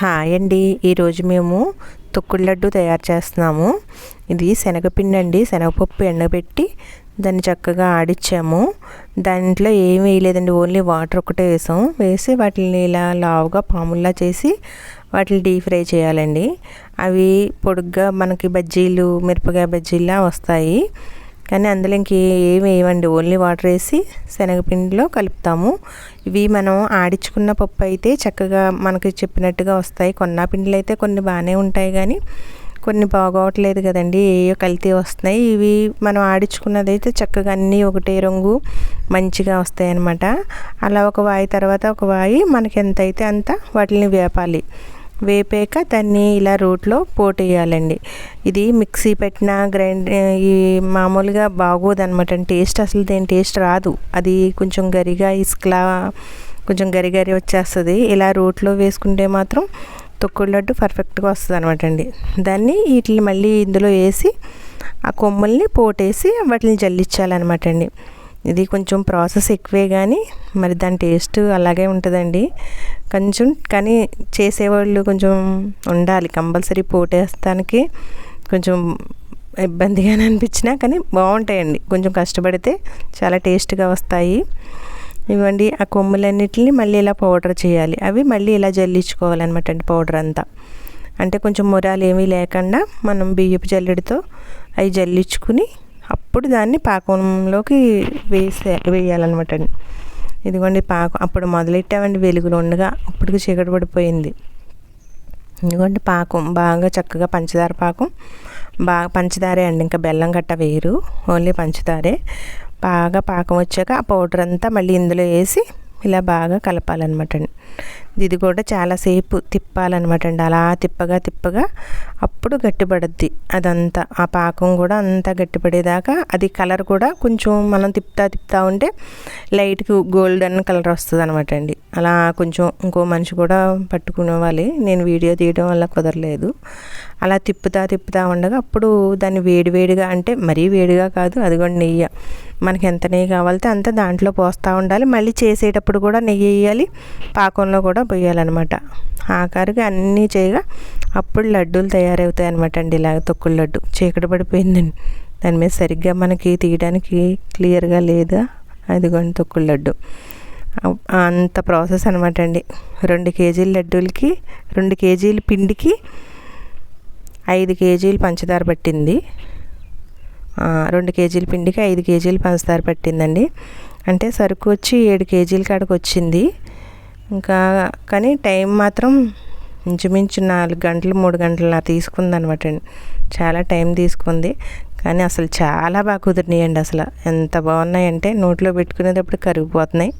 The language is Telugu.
హాయ్ అండి. ఈరోజు మేము తొక్కుడు లడ్డు తయారు చేస్తున్నాము. ఇది శనగపిండి అండి. శనగపప్పు ఎండబెట్టి దాన్ని చక్కగా ఆడిచ్చాము. దాంట్లో ఏం వేయలేదండి. ఓన్లీ వాటర్ ఒకటే వేసాం. వేసి వాటిని ఇలా లావుగా పాముల్లా చేసి వాటిని డీప్ ఫ్రై చేయాలండి. అవి పొడుగ్గా మనకి బజ్జీలు మిరపకాయ బజ్జీలా వస్తాయి. కానీ అందులో ఇంక ఏమి వేయమండి ఓన్లీ వాటర్ వేసి శనగపిండిలో కలుపుతాము. ఇవి మనం ఆడించుకున్న పప్పు అయితే చక్కగా మనకి చెప్పినట్టుగా వస్తాయి. కొన్న పిండిలు అయితే కొన్ని బాగానే ఉంటాయి కానీ కొన్ని బాగోవట్లేదు కదండి. ఏయో కల్తీ వస్తున్నాయి. ఇవి మనం ఆడించుకున్నది అయితే చక్కగా అన్నీ ఒకటే రంగు మంచిగా వస్తాయి అన్నమాట అలా ఒక వాయి తర్వాత ఒక వాయి మనకి ఎంత అయితే అంత వాటిని వేపాలి. వేపాక దాన్ని ఇలా రోట్లో పోటేయాలండి. ఇది మిక్సీ పెట్టిన గ్రైండ్ ఈ మామూలుగా బాగోదు అనమాట టేస్ట్ అసలు దేని టేస్ట్ రాదు. అది కొంచెం గరిగా ఇసుకలా కొంచెం గరి గరి వచ్చేస్తుంది. ఇలా రోట్లో వేసుకుంటే మాత్రం తొక్కుడు లడ్డు పర్ఫెక్ట్గా వస్తుంది అనమాట అండి. దాన్ని వీటిని మళ్ళీ ఇందులో వేసి ఆ కొమ్మల్ని పోటేసి వాటిని జల్లించాలన్నమాట అండి. ఇది కొంచెం ప్రాసెస్ ఎక్కువే కానీ మరి దాని టేస్ట్ అలాగే ఉంటుందండి. కొంచెం కానీ చేసేవాళ్ళు కొంచెం ఉండాలి. కంపల్సరీ పోటేస్తానికి కొంచెం ఇబ్బందిగానే అనిపించినా కానీ బాగుంటాయండి. కొంచెం కష్టపడితే చాలా టేస్ట్గా వస్తాయి. ఇవ్వండి ఆ కొమ్ములన్నిటిని మళ్ళీ ఇలా పౌడర్ చేయాలి. అవి మళ్ళీ ఇలా జల్లించుకోవాలన్నమాట అండి పౌడర్ అంతా. అంటే కొంచెం మురాలు ఏమీ లేకుండా మనం బియ్యపు జల్లెడితో అవి జల్లించుకుని అప్పుడు దాన్ని పాకంలోకి వేసే వేయాలన్నమాట. అండి ఇదిగోండి పాకం. అప్పుడు మొదలెట్టామండి వెలుగులో ఉండగా. అప్పటికి చీకటి పడిపోయింది. ఇదిగోండి పాకం. బాగా చక్కగా పంచదార పాకం. బాగా పంచదారే అండి. ఇంకా బెల్లం గట్ట వేయరు ఓన్లీ పంచదారే. బాగా పాకం వచ్చాక ఆ పౌడర్ అంతా మళ్ళీ ఇందులో వేసి ఇలా బాగా కలపాలన్నమాట. అండి ఇది కూడా చాలాసేపు తిప్పాలన్నమాట అండి. అలా తిప్పగా తిప్పగా అప్పుడు గట్టిపడుద్ది అదంతా. ఆ పాకం కూడా అంతా గట్టిపడేదాకా అది కలర్ కూడా కొంచెం మనం తిప్పుతా తిప్పుతా ఉంటే లైట్కి గోల్డెన్ కలర్ వస్తుంది అనమాట అండి. అలా కొంచెం ఇంకో మనిషి కూడా పట్టుకునేవాలి నేను వీడియో తీయడం వల్ల కుదరలేదు. అలా తిప్పుతా తిప్పుతా ఉండగా అప్పుడు దాన్ని వేడివేడిగా అంటే మరీ వేడిగా కాదు అది కూడా నెయ్యి. మనకి ఎంత నెయ్యి కావాలితే అంత దాంట్లో పోస్తూ ఉండాలి. మళ్ళీ చేసేటప్పుడు కూడా నెయ్యి వేయాలి. పాకంలో కూడా పోయాలన్నమాట. ఆఖరికి అన్నీ చేయగా అప్పుడు లడ్డూలు తయారవుతాయి అనమాట అండి. ఇలాగ తొక్కుడు లడ్డు. చీకటి పడిపోయిందండి దాని మీద సరిగ్గా మనకి తీయడానికి క్లియర్గా లేదా? అదిగోండి తొక్కుడు లడ్డు. అంత ప్రాసెస్ అనమాట అండి. రెండు కేజీల లడ్డూలకి రెండు కేజీల పిండికి ఐదు కేజీలు పంచదార పట్టింది. రెండు కేజీల పిండికి ఐదు కేజీలు పంచదార పట్టిందండి. అంటే సరుకు వచ్చి ఏడు కేజీల కాడకు వచ్చింది. ఇంకా కానీ టైం మాత్రం ఇంచుమించు నాలుగు గంటలు మూడు గంటలు తీసుకుంది అనమాట అండి. చాలా టైం తీసుకుంది. కానీ అసలు చాలా బాగా కుదిరినాయండి అసలు. ఎంత బాగున్నాయంటే నోట్లో పెట్టుకునేటప్పుడు కరిగిపోతున్నాయి.